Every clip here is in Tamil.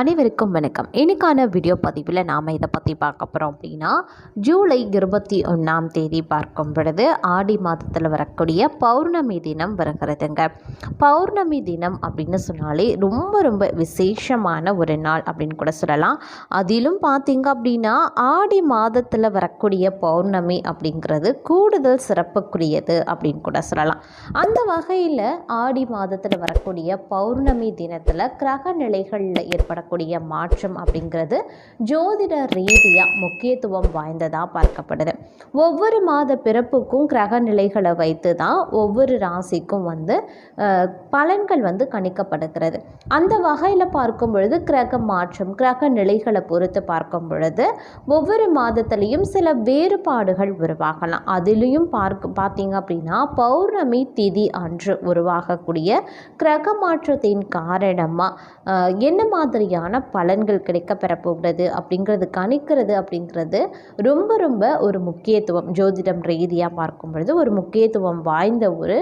அனைவருக்கும் வணக்கம். இன்றைக்கான வீடியோ பதிவில் நாம் இதை பற்றி பார்க்க போகிறோம் அப்படின்னா ஜூலை இருபத்தி ஒன்றாம் தேதி பார்க்கும் பொழுது ஆடி மாதத்தில் வரக்கூடிய பௌர்ணமி தினம் வருகிறதுங்க. பௌர்ணமி தினம் அப்படின்னு சொன்னாலே ரொம்ப ரொம்ப விசேஷமான ஒரு நாள் அப்படின்னு கூட சொல்லலாம். அதிலும் பார்த்தீங்க அப்படின்னா ஆடி மாதத்தில் வரக்கூடிய பௌர்ணமி அப்படிங்கிறது கூடுதல் சிறப்புக்குரியது அப்படின்னு கூட சொல்லலாம். அந்த வகையில் ஆடி மாதத்தில் வரக்கூடிய பௌர்ணமி தினத்தில் கிரக நிலைகளில் வரக்கூடிய மாற்றம் அப்படிங்கிறது ஜோதிட ரீதியாக முக்கியத்துவம் வாய்ந்ததாக பார்க்கப்படுது. ஒவ்வொரு மாத பிறப்புக்கும் கிரக நிலைகளை வைத்து தான் ஒவ்வொரு ராசிக்கும் வந்து பலன்கள் வந்து கணிக்கப்படுகிறது. அந்த வகையில் பார்க்கும் பொழுது கிரக மாற்றம் கிரக நிலைகளை பொறுத்து பார்க்கும் பொழுது ஒவ்வொரு மாதத்துலேயும் சில வேறுபாடுகள் உருவாகலாம். அதிலையும் பார்க்க பார்த்தீங்க அப்படின்னா பௌர்ணமி திதி அன்று உருவாகக்கூடிய கிரக மாற்றத்தின் காரணமாக என்ன மாதிரியான பலன்கள் கிடைக்க பெறப்போகிறது அப்படிங்கிறது கணிக்கிறது அப்படிங்கிறது ரொம்ப ரொம்ப ஒரு முக்கியத்துவம். ஜோதிடம் ரீதியாக பார்க்கும் பொழுது ஒரு முக்கியத்துவம் வாய்ந்த ஒரு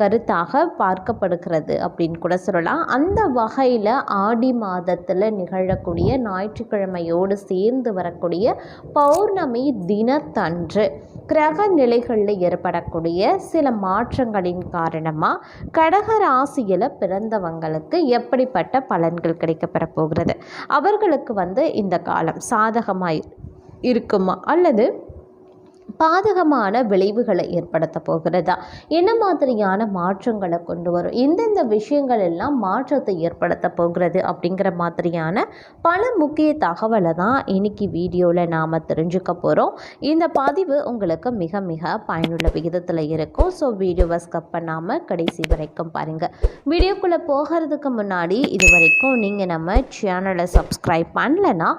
கருத்தாக பார்க்கப்படுகிறது அப்படின்னு கூட சொல்லலாம். அந்த வகையில் ஆடி மாதத்தில் நிகழக்கூடிய ஞாயிற்றுக்கிழமையோடு சேர்ந்து வரக்கூடிய பௌர்ணமி தினத்தன்று கிரக நிலைகளில் ஏற்படக்கூடிய சில மாற்றங்களின் காரணமாக கடக ராசியில் பிறந்தவங்களுக்கு எப்படிப்பட்ட பலன்கள் கிடைக்கப்பெற போகிறது? அவர்களுக்கு வந்து இந்த காலம் சாதகமாக இருக்குமா? அல்லது பாதகமான விளைவுகளை ஏற்படுத்த போகிறதா? என்ன மாதிரியான மாற்றங்களை கொண்டு வரும்? எந்தெந்த விஷயங்கள் எல்லாம் மாற்றத்தை ஏற்படுத்த போகிறது அப்படிங்கிற மாதிரியான பல முக்கிய தகவலை தான் இன்னைக்கு வீடியோவில் நாம் தெரிஞ்சுக்க போகிறோம் இந்த பதிவு உங்களுக்கு மிக மிக பயனுள்ள விகிதத்தில் இருக்கும். ஸோ வீடியோவை ஸ்கப் பண்ணாமல் கடைசி வரைக்கும் பாருங்கள் வீடியோக்குள்ளே போகிறதுக்கு முன்னாடி இது வரைக்கும் நீங்கள் நம்ம சேனலை சப்ஸ்கிரைப் பண்ணலைன்னா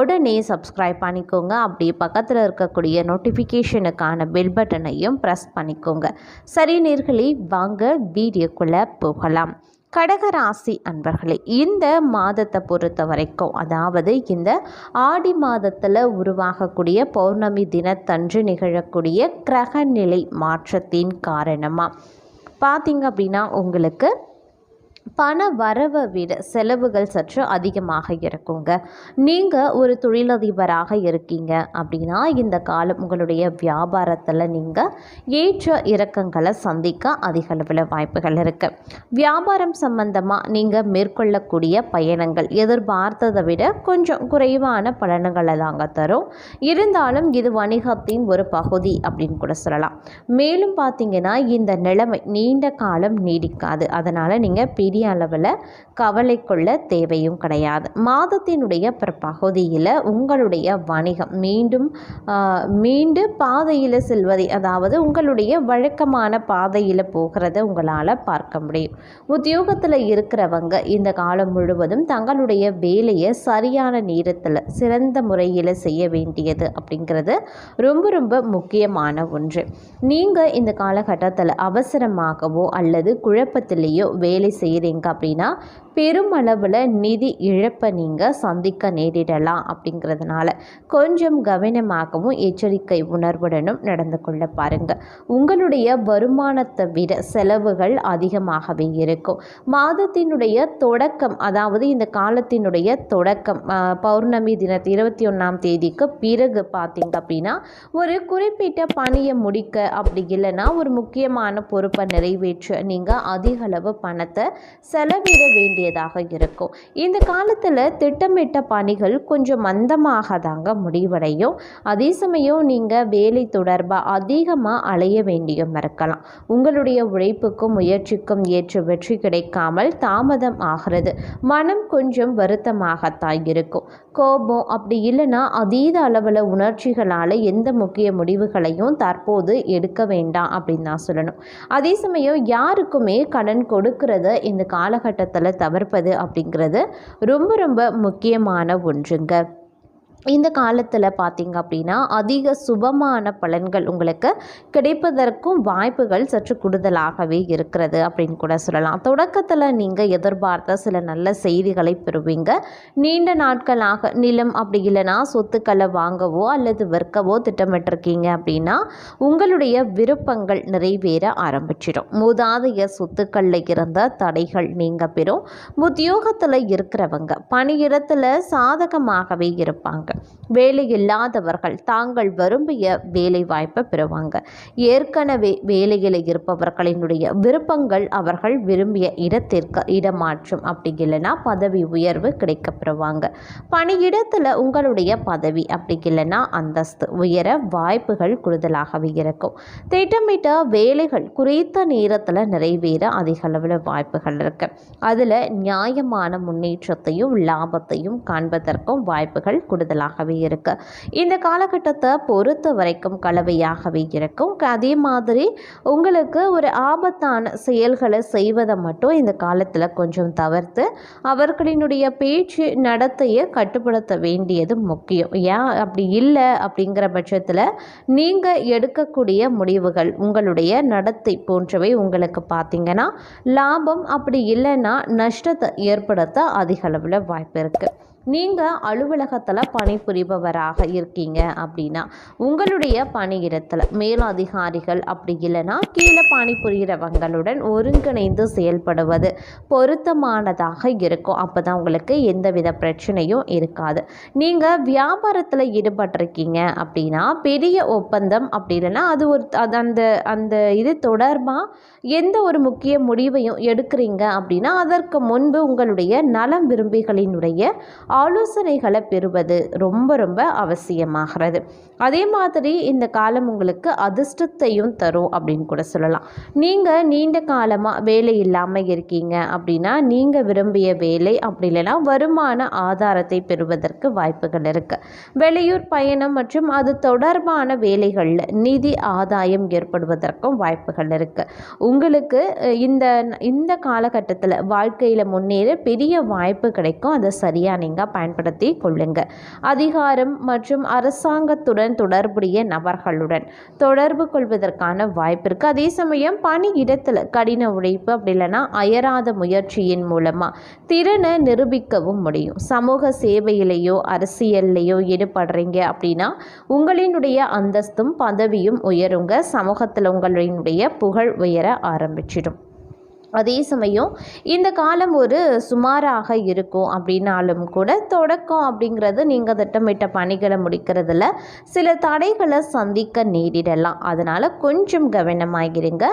உடனே சப்ஸ்கிரைப் பண்ணிக்கோங்க. அப்படியே பக்கத்தில் இருக்கக்கூடிய நோட்டிஃபிகேஷன் நோட்டிஃபிகேஷனுக்கான பெல் பட்டனையும் ப்ரெஸ் பண்ணிக்கோங்க. சரி நேர்களே வாங்க வீடியோக்குள்ளே போகலாம். கடகராசி அன்பர்களே இந்த மாதத்தை பொறுத்த வரைக்கும் அதாவது இந்த ஆடி மாதத்தில் உருவாகக்கூடிய பௌர்ணமி தினத்தன்று நிகழக்கூடிய கிரகநிலை மாற்றத்தின் காரணமாக பார்த்தீங்க அப்படின்னா உங்களுக்கு பண வரவை விட செலவுகள் சற்று அதிகமாக இருக்குங்க. நீங்கள் ஒரு தொழிலதிபராக இருக்கீங்க அப்படின்னா இந்த காலம் உங்களுடைய வியாபாரத்தில் நீங்கள் ஏற்ற இறக்கங்களை சந்திக்க அதிக அளவில் வாய்ப்புகள் இருக்குது வியாபாரம் சம்பந்தமாக நீங்கள் மேற்கொள்ளக்கூடிய பயணங்கள் எதிர்பார்த்ததை விட கொஞ்சம் குறைவான பலன்களை தாங்க தரும். இருந்தாலும் இது வணிகத்தின் ஒரு பகுதி அப்படின்னு கூட சொல்லலாம். மேலும் பார்த்தீங்கன்னா இந்த நிலைமை நீண்ட காலம் நீடிக்காது. அதனால் நீங்கள் பெரிய அளவில் கவலை கொள்ள தேவையும் கிடையாது. மாதத்தினுடைய பிற்பகுதியில் உங்களுடைய வணிகம் மீண்டும் மீண்டும் மீண்டு பாதையில் செல்வதை அதாவது உங்களுடைய வழக்கமான பாதையில் போகிறத உங்களால் பார்க்க முடியும். உத்தியோகத்தில் இருக்கிறவங்க இந்த காலம் முழுவதும் தங்களுடைய வேலையை சரியான நேரத்தில் சிறந்த முறையில் செய்ய வேண்டியது அப்படிங்கிறது ரொம்ப ரொம்ப முக்கியமான ஒன்று. நீங்கள் இந்த காலகட்டத்தில் அவசரமாகவோ அல்லது குழப்பத்திலேயோ வேலை செய்ய செய்கிறீங்க அப்படின்னா பெருமளவில் நிதி இழப்பை நீங்கள் சந்திக்க நேரிடலாம் அப்படிங்கிறதுனால கொஞ்சம் கவனமாகவும் எச்சரிக்கை உணர்வுடனும் நடந்து கொள்ள பாருங்கள் உங்களுடைய வருமானத்தை விட செலவுகள் அதிகமாகவே இருக்கும். மாதத்தினுடைய தொடக்கம் அதாவது இந்த காலத்தினுடைய தொடக்கம் பௌர்ணமி தினத்து இருபத்தி ஒன்றாம் தேதிக்கு பிறகு பார்த்தீங்க அப்படின்னா ஒரு குறிப்பிட்ட பணியை முடிக்க அப்படி இல்லைன்னா ஒரு முக்கியமான பொறுப்பை நிறைவேற்ற நீங்கள் அதிகளவு பணத்தை செலவிட வேண்டியதாக இருக்கும். இந்த காலத்தில் திட்டமிட்ட பணிகள் கொஞ்சம் மந்தமாக தாங்க முடிவடையும். அதே சமயம் நீங்கள் வேலை தொடர்பாக அதிகமாக அலைய வேண்டியும் இருக்கலாம். உங்களுடைய உழைப்புக்கும் முயற்சிக்கும் ஏற்ற வெற்றி கிடைக்காமல் தாமதம் ஆகிறது. மனம் கொஞ்சம் வருத்தமாகத்தான் இருக்கும். கோபம் அப்படி இல்லைன்னா அதீத அளவில் உணர்ச்சிகளால் எந்த முக்கிய முடிவுகளையும் தற்போது எடுக்க வேண்டாம் அப்படின்னு தான் சொல்லணும். அதே சமயம் யாருக்குமே கடன் கொடுக்கிறத இந்த காலகட்டத்தில் தவிர்ப்பது அப்படிங்கிறது ரொம்ப ரொம்ப முக்கியமான ஒன்றுங்க. இந்த காலத்தில் பார்த்திங்க அப்படின்னா அதிக சுபமான பலன்கள் உங்களுக்கு கிடைப்பதற்கும் வாய்ப்புகள் சற்று கூடுதலாகவே இருக்கிறது அப்படின்னு கூட சொல்லலாம். தொடக்கத்தில் நீங்கள் எதிர்பார்த்த சில நல்ல செய்திகளை பெறுவீங்க. நீண்ட நாட்களாக நிலம் அப்படி இல்லைன்னா சொத்துக்களை வாங்கவோ அல்லது விற்கவோ திட்டமிட்டிருக்கீங்க அப்படின்னா உங்களுடைய விருப்பங்கள் நிறைவேற ஆரம்பிச்சிடும். மூதாதைய சொத்துக்களில் இருந்த தடைகள் நீங்க பெறும். உத்தியோகத்தில் இருக்கிறவங்க பணியிடத்தில் சாதகமாகவே இருப்பாங்க. வேலை இல்லாதவர்கள் தாங்கள் விரும்பிய வேலை வாய்ப்பை பெறுவாங்க. ஏற்கனவே வேலையில் இருப்பவர்களினுடைய விருப்பங்கள் அவர்கள் விரும்பிய இடத்திற்கு இடமாற்றம் அப்படி இல்லைன்னா பதவி உயர்வு கிடைக்க பெறுவாங்க பணியிடத்தில் உங்களுடைய பதவி அப்படி இல்லைன்னா அந்தஸ்து உயர வாய்ப்புகள் கூடுதலாகவே இருக்கும். திட்டமிட்ட வேலைகள் குறித்த நேரத்தில் நிறைவேற அதிக அளவில் வாய்ப்புகள் இருக்கு. அதில் நியாயமான முன்னேற்றத்தையும் லாபத்தையும் காண்பதற்கும் வாய்ப்புகள் கூடுதலாக கலவையாகவே இருக்கு. இந்த காலகட்டத்தை பொறுத்த வரைக்கும் கலவையாகவே இருக்கும். அதே மாதிரி உங்களுக்கு ஒரு ஆபத்தான செயல்களை செய்வதை மட்டும் இந்த காலத்தில் கொஞ்சம் தவிர்த்து அவர்களினுடைய பேச்சு நடத்தையை கட்டுப்படுத்த வேண்டியது முக்கியம். ஏன் அப்படி இல்லை அப்படிங்கிற பட்சத்தில் நீங்கள் எடுக்கக்கூடிய முடிவுகள் உங்களுடைய நடத்தை போன்றவை உங்களுக்கு பார்த்தீங்கன்னா லாபம் அப்படி இல்லைன்னா நஷ்டத்தை ஏற்படுத்த அதிக அளவில் வாய்ப்பு இருக்குது நீங்கள் அலுவலகத்தில் பணிபுரிபவராக இருக்கீங்க அப்படின்னா உங்களுடைய பணியிடத்தில் மேலதிகாரிகள் அப்படி இல்லைன்னா கீழே பணிபுரிகிறவங்களுடன் ஒருங்கிணைந்து செயல்படுவது பொருத்தமானதாக இருக்கும். அப்போ தான் உங்களுக்கு எந்தவித பிரச்சனையும் இருக்காது. நீங்கள் வியாபாரத்தில் ஈடுபட்டிருக்கீங்க அப்படின்னா பெரிய ஒப்பந்தம் அப்படி இல்லைன்னா அது ஒரு அது அந்த அந்த இது தொடர்பாக எந்த ஒரு முக்கிய முடிவையும் எடுக்கிறீங்க அப்படின்னா அதற்கு முன்பு உங்களுடைய நலம் விரும்பிகளினுடைய ஆலோசனைகளை பெறுவது ரொம்ப ரொம்ப அவசியமாகிறது. அதே மாதிரி இந்த காலம் உங்களுக்கு அதிர்ஷ்டத்தையும் தரும் அப்படின்னு கூட சொல்லலாம். நீங்கள் நீண்ட காலமாக வேலை இல்லாமல் இருக்கீங்க அப்படின்னா நீங்கள் விரும்பிய வேலை அப்படி இல்லைன்னா வருமான ஆதாரத்தை பெறுவதற்கு வாய்ப்புகள் இருக்குது வெளியூர் பயணம் மற்றும் அது தொடர்பான வேலைகளில் நிதி ஆதாயம் ஏற்படுவதற்கும் வாய்ப்புகள் இருக்குது உங்களுக்கு இந்த இந்த காலகட்டத்தில் வாழ்க்கையில் முன்னேற பெரிய வாய்ப்பு கிடைக்கும். அதை சரியாக நீங்கள் பயன்படுத்தி கொள்ளுங்க. அதிகாரம் மற்றும் அரசாங்கத்துடன் தொடர்புடைய நபர்களுடன் தொடர்பு கொள்வதற்கான வாய்ப்பு இருக்குது அதே சமயம் பணி இடத்துல கடின உழைப்பு அப்படி இல்லைன்னா அயராத முயற்சியின் மூலமாக திறனை நிரூபிக்கவும் முடியும். சமூக சேவையிலேயோ அரசியல்லையோ ஈடுபடுறீங்க அப்படின்னா உங்களினுடைய அந்தஸ்தும் பதவியும் உயருங்க. சமூகத்தில் உங்களினுடைய புகழ் உயர ஆரம்பிச்சிடும். அதே சமயம் இந்த காலம் ஒரு சுமாராக இருக்கும் அப்படின்னாலும் கூட தொடக்கம் அப்படிங்கிறது நீங்கள் திட்டமிட்ட பணிகளை முடிக்கிறதுல சில தடைகளை சந்திக்க நேரிடலாம். அதனால் கொஞ்சம் கவனமாகிருங்க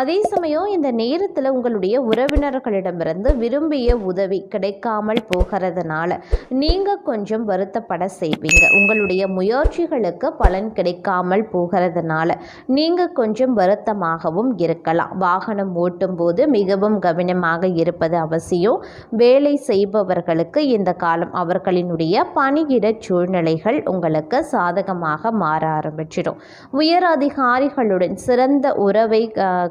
அதே சமயம் இந்த நேரத்தில் உங்களுடைய உறவினர்களிடமிருந்து விரும்பிய உதவி கிடைக்காமல் போகிறதுனால நீங்கள் கொஞ்சம் வருத்தப்பட செய்வீங்க. உங்களுடைய முயற்சிகளுக்கு பலன் கிடைக்காமல் போகிறதுனால நீங்கள் கொஞ்சம் வருத்தமாகவும் இருக்கலாம். வாகனம் ஓட்டும் போது மிகவும் கவனமாக இருப்பது அவசியம். வேலை செய்பவர்களுக்கு இந்த காலம் அவர்களினுடைய பணியிட சூழ்நிலைகள் உங்களுக்கு சாதகமாக மாற ஆரம்பிச்சிடும். உயர் அதிகாரிகளுடன் சிறந்த உறவை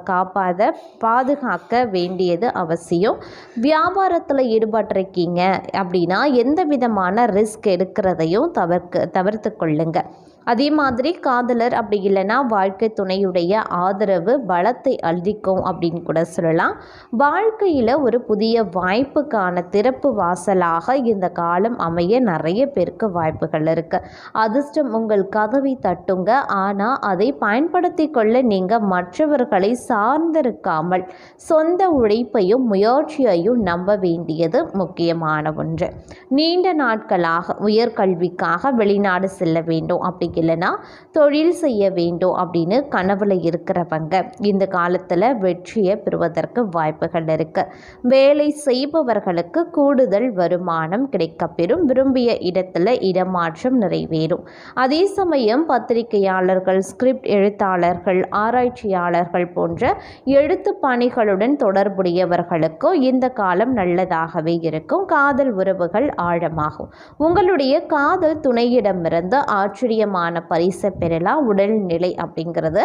காப்பாத பாதுகாக்க வேண்டியது அவசியம். வியாபாரத்தில் ஈடுபட்டிருக்கீங்க அப்படின்னா எந்த விதமான ரிஸ்க் எடுக்கிறதையும் தவிர்க்க தவிர்த்து கொள்ளுங்கள் அதே மாதிரி காதலர் அப்படி இல்லைன்னா வாழ்க்கை துணையுடைய ஆதரவு பலத்தை அளிக்கும் அப்படின்னு கூட சொல்லலாம். வாழ்க்கையில் ஒரு புதிய வாய்ப்புக்கான திறப்பு வாசலாக இந்த காலம் அமைய நிறைய பேருக்கு வாய்ப்புகள் இருக்குது அதிர்ஷ்டம் உங்கள் கதவை தட்டுங்க. ஆனால் அதை பயன்படுத்தி கொள்ள நீங்கள் மற்றவர்களை சார்ந்திருக்காமல் சொந்த உழைப்பையும் முயற்சியையும் நம்ப வேண்டியது முக்கியமான ஒன்று. நீண்ட நாட்களாக உயர்கல்விக்காக வெளிநாடு செல்ல வேண்டும். அப்படி இல்லைன்னா தொழில் செய்ய வேண்டும் அப்படின்னு கனவுல இருக்கிறவங்க இந்த காலத்தில் வெற்றியை பெறுவதற்கு வாய்ப்புகள் இருக்கு. வேலை செய்பவர்களுக்கு கூடுதல் வருமானம் கிடைக்கப்பெறும் விரும்பிய இடத்துல இடமாற்றம் நிறைவேறும். அதே சமயம் பத்திரிகையாளர்கள் ஸ்கிரிப்ட் எழுத்தாளர்கள் ஆராய்ச்சியாளர்கள் போன்ற எழுத்து பணிகளுடன் தொடர்புடையவர்களுக்கும் இந்த காலம் நல்லதாகவே இருக்கும். காதல் உறவுகள் ஆழமாகும். உங்களுடைய காதல் துணையிடமிருந்து ஆச்சரியமான பரிசை பெறலாம். உடல்நிலை அப்படிங்கிறது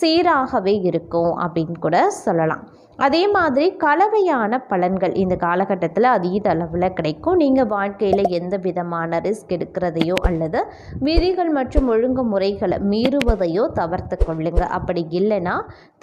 சீராகவே இருக்கும் அப்படின்னு கூட சொல்லலாம். அதே மாதிரி கலவையான பலன்கள் இந்த காலகட்டத்தில் அதீத அளவில் கிடைக்கும். நீங்கள் வாழ்க்கையில் எந்த விதமான ரிஸ்க் எடுக்கிறதையோ அல்லது விதிகள் மற்றும் ஒழுங்குமுறைகளை மீறுவதையோ தவிர்த்து கொள்ளுங்க. அப்படி இல்லைன்னா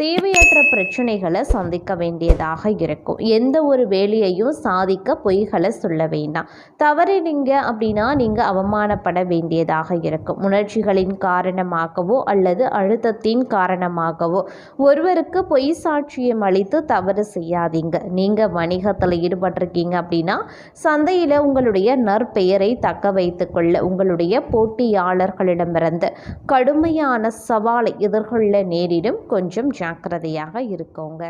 தேவையற்ற பிரச்சனைகளை சந்திக்க வேண்டியதாக இருக்கும். எந்த ஒரு வேலையையும் சாதிக்க பொய்களை சொல்ல வேண்டாம். தவறினீங்க அப்படின்னா நீங்கள் அவமானப்பட வேண்டியதாக இருக்கும். உணர்ச்சிகளின் காரணமாகவோ அல்லது அழுத்தத்தின் காரணமாகவோ ஒருவருக்கு பொய் சாட்சியம் அளித்து தவறு செய்யாதீங்க. நீங்கள் வணிகத்தில் ஈடுபட்டிருக்கீங்க அப்படின்னா சந்தையில் உங்களுடைய நற்பெயரை தக்க வைத்துக்கொள்ள உங்களுடைய போட்டியாளர்களிடமிருந்து கடுமையான சவாலை எதிர்கொள்ள நேரிடும். கொஞ்சம் ஜாக்கிரதையாக இருக்கோங்க.